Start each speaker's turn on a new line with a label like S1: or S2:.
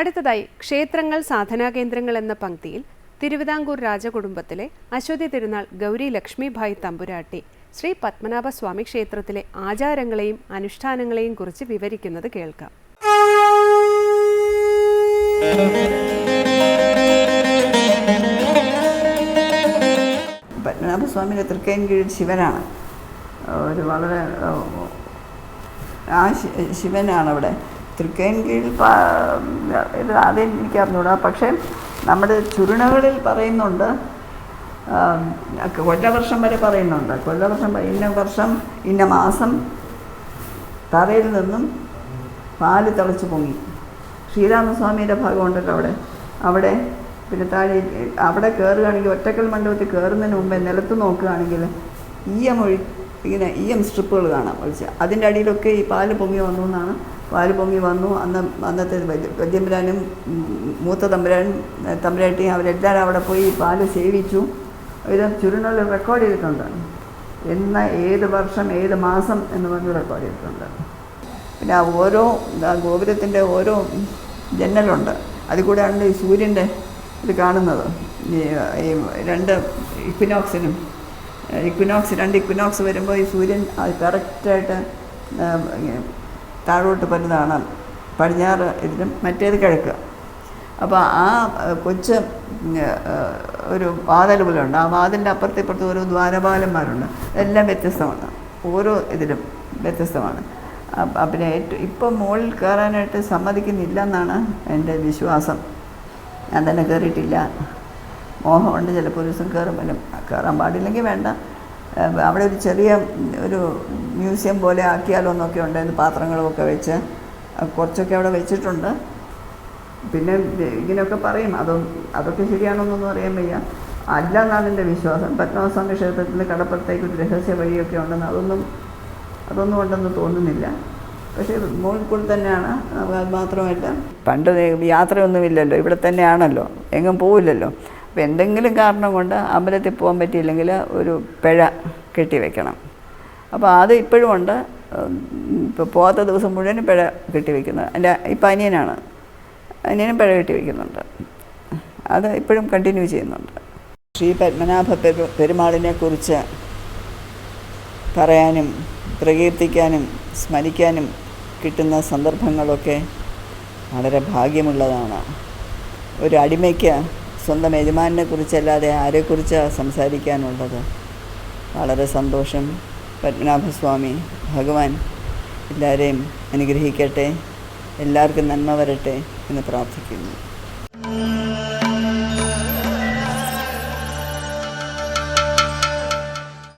S1: അടുത്തതായി ക്ഷേത്രങ്ങൾ സാധനാ കേന്ദ്രങ്ങൾ എന്ന പങ്ക്തിയിൽ തിരുവിതാംകൂർ രാജകുടുംബത്തിലെ അശ്വതി തിരുനാൾ ഗൗരി ലക്ഷ്മിഭായ് തമ്പുരാട്ടി ശ്രീ പത്മനാഭസ്വാമി ക്ഷേത്രത്തിലെ ആചാരങ്ങളെയും അനുഷ്ഠാനങ്ങളെയും കുറിച്ച് വിവരിക്കുന്നത് കേൾക്കാം.
S2: പത്മനാഭസ്വാമിയുടെ തൃക്കൈൻ കീഴിൽ ശിവനാണ്. ഒരു വളരെ ആ ശിവനാണ് അവിടെ തൃക്കൈൻ കീഴിൽ ഇത് ആദ്യം അറിഞ്ഞൂടാ. പക്ഷേ നമ്മുടെ ചുരുണകളിൽ പറയുന്നുണ്ട് കൊല്ലവർഷം വരെ പറയുന്നുണ്ട്. കൊല്ലവർഷം ഇന്ന വർഷം ഇന്ന മാസം തറയിൽ നിന്നും പാൽ തിളച്ച് പൊങ്ങി. ശ്രീരാമസ്വാമിയുടെ ഭാഗമുണ്ടല്ലോ അവിടെ. അവിടെ പിന്നെ താഴെ അവിടെ കയറുകയാണെങ്കിൽ ഒറ്റക്കൽ മണ്ഡപത്തിൽ കയറുന്നതിന് മുമ്പേ നിലത്ത് നോക്കുകയാണെങ്കിൽ ഈയം ഒഴി ഇ എം സ്ട്രിപ്പുകൾ കാണാം. ഒഴിച്ച് അതിന്റെ അടിയിലൊക്കെ ഈ പാൽ പൊങ്ങി വന്നു എന്നാണ്. പാൽ പൊങ്ങി വന്നു. അന്ന് അന്നത്തെ വല്യമ്പുരാനും മൂത്ത തമ്പുരാൻ തമ്പുരാട്ടിയും അവരെല്ലാവരും അവിടെ പോയി പാൽ സേവിച്ചു. ഇത് ചുരുണൽ റെക്കോർഡ് ചെയ്തിട്ടുണ്ട്. എന്ന ഏത് വർഷം ഏത് മാസം എന്ന് പറഞ്ഞ് റെക്കോർഡ് ചെയ്തിട്ടുണ്ട്. പിന്നെ ആ ഓരോ ഗോപുരത്തിന്റെ ഓരോ ജനലുണ്ട്. അതിൽ കൂടെയാണ് ഈ സൂര്യന്റെ ഇത് കാണുന്നത്. ഈ ഈ രണ്ട് ഇക്വിനോക്സിനും ഇക്വിനോക്സ് രണ്ട് ഇക്വിനോക്സ് വരുമ്പോൾ ഈ സൂര്യൻ അത് കറക്റ്റായിട്ട് താഴോട്ട് വരുന്നതാണ്. പടിഞ്ഞാറ് ഇതിലും മറ്റേത് കിഴക്ക്. അപ്പോൾ ആ കൊച്ച് ഒരു വാതിൽ ഉണ്ട്. ആ വാതിലിന്റെ അപ്പുറത്തെ ഇപ്പുറത്ത് ഓരോ ദ്വാരപാലന്മാരുണ്ട്. എല്ലാം വ്യത്യസ്തമാണ്. ഓരോ ഇതിലും വ്യത്യസ്തമാണ്. പിന്നെ ഏറ്റവും ഇപ്പം മുകളിൽ കയറാനായിട്ട് സമ്മതിക്കുന്നില്ല എന്നാണ് എന്റെ വിശ്വാസം. ഞാൻ തന്നെ കയറിയിട്ടില്ല മോഹമുണ്ട് ചിലപ്പോൾ ഒരു ദിവസം കയറുമ്പോഴും കയറാൻ പാടില്ലെങ്കിൽ വേണ്ട. അവിടെ ഒരു ചെറിയ ഒരു മ്യൂസിയം പോലെ ആക്കിയാലോ എന്നൊക്കെ ഉണ്ടായിരുന്നു പാത്രങ്ങളുമൊക്കെ വെച്ച്. കുറച്ചൊക്കെ അവിടെ വെച്ചിട്ടുണ്ട്. പിന്നെ ഇങ്ങനെയൊക്കെ പറയും അതും അതൊക്കെ ശരിയാണോന്നൊന്നും അറിയാൻ വയ്യ. അല്ല എന്നാണ് എന്റെ വിശ്വാസം. പത്മനാഭസ്വാമി ക്ഷേത്രത്തിൽ കടപ്പുറത്തേക്ക് ഒരു രഹസ്യ വഴിയൊക്കെ ഉണ്ടെന്ന് അതൊന്നും അതൊന്നും ഉണ്ടെന്ന് തോന്നുന്നില്ല. പക്ഷേ മുകളിൽ കൂടി തന്നെയാണ് അത് മാത്രമല്ല പണ്ട് യാത്രയൊന്നുമില്ലല്ലോ ഇവിടെ തന്നെയാണല്ലോ എങ്ങും പോവില്ലല്ലോ. അപ്പോൾ എന്തെങ്കിലും കാരണം കൊണ്ട് അമ്പലത്തിൽ പോകാൻ പറ്റിയില്ലെങ്കിൽ ഒരു പിഴ കെട്ടി വെക്കണം. അപ്പോൾ അത് ഇപ്പോഴും ഉണ്ട്. ഇപ്പോൾ പോകാത്ത ദിവസം മുഴുവനും പിഴ കെട്ടി വെക്കുന്നത്. എന്റെ ഇപ്പം അനിയനാണ്. അനിയനും പിഴ കെട്ടി വെക്കുന്നുണ്ട്. അത് ഇപ്പോഴും കണ്ടിന്യൂ ചെയ്യുന്നുണ്ട്. ശ്രീ പത്മനാഭ പെരു പെരുമാളിനെ കുറിച്ച് പറയാനും പ്രകീർത്തിക്കാനും സ്മരിക്കാനും കിട്ടുന്ന സന്ദർഭങ്ങളൊക്കെ വളരെ ഭാഗ്യമുള്ളതാണ്. ഒരു അടിമയ്ക്ക് സ്വന്തം യജമാനെ കുറിച്ചല്ലാതെ ആരെക്കുറിച്ചാണ് സംസാരിക്കാനുള്ളത്? വളരെ സന്തോഷം പത്മനാഭസ്വാമി ഭഗവാൻ. എല്ലാവരെയും അനുഗ്രഹിക്കട്ടെ എല്ലാവർക്കും നന്മ വരട്ടെ എന്ന് പ്രാർത്ഥിക്കുന്നു.